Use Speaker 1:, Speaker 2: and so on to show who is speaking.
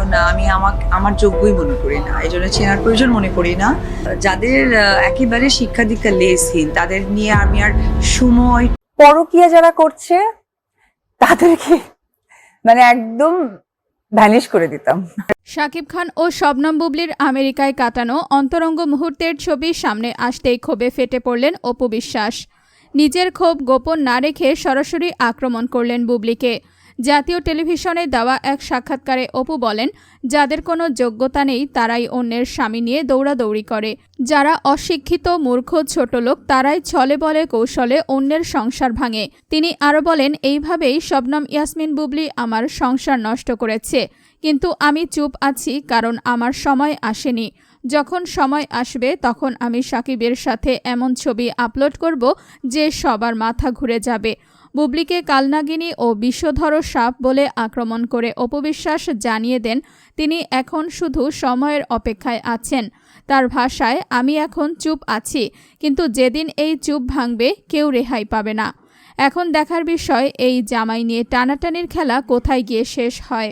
Speaker 1: কারণ আমি আমার আমার যোগ্যই মনে করি না। এই জন্য চেনার প্রয়োজন মনে করি না। যাদের একেবারে শিক্ষা দীক্ষা লেসহীন তাদের নিয়ে আমি আর সময়
Speaker 2: পরকিয়া যারা করছে তাদেরকে মানে একদম ভ্যানিশ করে দিতাম।
Speaker 3: শাকিব খান ও শবনম বুবলির আমেরিকায় কাটানো অন্তরঙ্গ মুহূর্তের ছবি সামনে আসতেই ক্ষোভে ফেটে পড়লেন অপু বিশ্বাস। নিজের ক্ষোভ গোপন না রেখে সরাসরি আক্রমণ করলেন বুবলিকে। জাতীয় টেলিভিশনে দেওয়া এক সাক্ষাৎকারে অপু বলেন, যাদের কোনো যোগ্যতা নেই, তারাই অন্যের স্বামী নিয়ে দৌড়াদৌড়ি করে। যারা অশিক্ষিত, মূর্খ, ছোট লোক, তারাই ছলে বলে কৌশলে অন্যের সংসার ভাঙে। তিনি আরও বলেন, এইভাবেই শবনম ইয়াসমিন বুবলি আমার সংসার নষ্ট করেছে। কিন্তু আমি চুপ আছি, কারণ আমার সময় আসেনি। যখন সময় আসবে, তখন আমি সাকিবের সাথে এমন ছবি আপলোড করব, যে সবার মাথা ঘুরে যাবে। বুবলিকে কালনাগিনী ও বিশ্বধর সাপ বলে আক্রমণ করে অপবিশ্বাস জানিয়ে দেন তিনি এখন শুধু সময়ের অপেক্ষায় আছেন। তার ভাষায়, আমি এখন চুপ আছি, কিন্তু যেদিন এই চুপ ভাঙবে, কেউ রেহাই পাবে না। এখন দেখার বিষয়, এই জামাই নিয়ে টানাটানির খেলা কোথায় গিয়ে শেষ হয়?